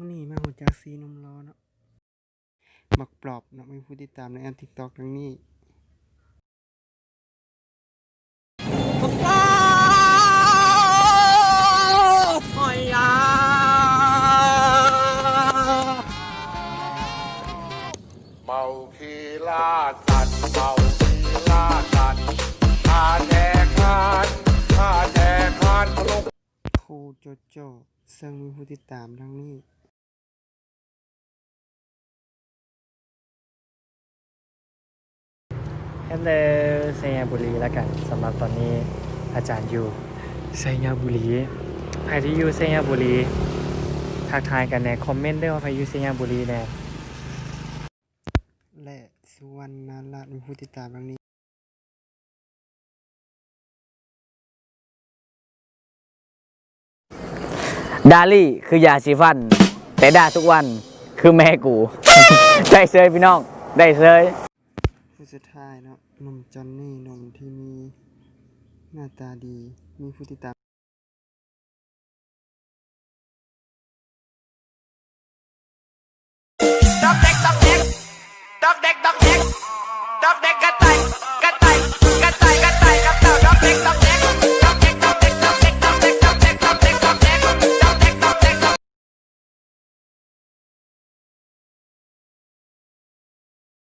มื้อนี้มาหูจักสีนมล้อเนาะบักปลอบเนาะมีผู้ติดตามในแอป TikTok ดังนี้เมาคีล่าสัตว์เมาคีล่าสัตว์ข้าแจกทานข้าแจกทานพะโลกครูโจโจซึ่งมีผู้ติดตามดังนี้ ฮัลโหลไซยาบุรีแล้วกันสำหรับตอนนี้อาจารย์อยู่ไซยาบุรีใครที่อยู่ไซยาบุรีทักทายกันในคอมเมนต์ด้วยว่าใครอยู่ไซยาบุรีแน่และสุวรรณรัตน์มีผู้ติดตามดังนี้ดาลี่คือยาสีฟัน แต่ด่าทุกวันคือแม่กู ได้เซยพี่น้อง ได้เซยผู้ สุดท้ายเนาะหนุ่มจอนนี่หนุ่มที่มีหน้าตาดี มีผู้ติดตามดอกเด็กดอกเด็กดอกเด็กดอกเด็กดอกเด็กกระต่าย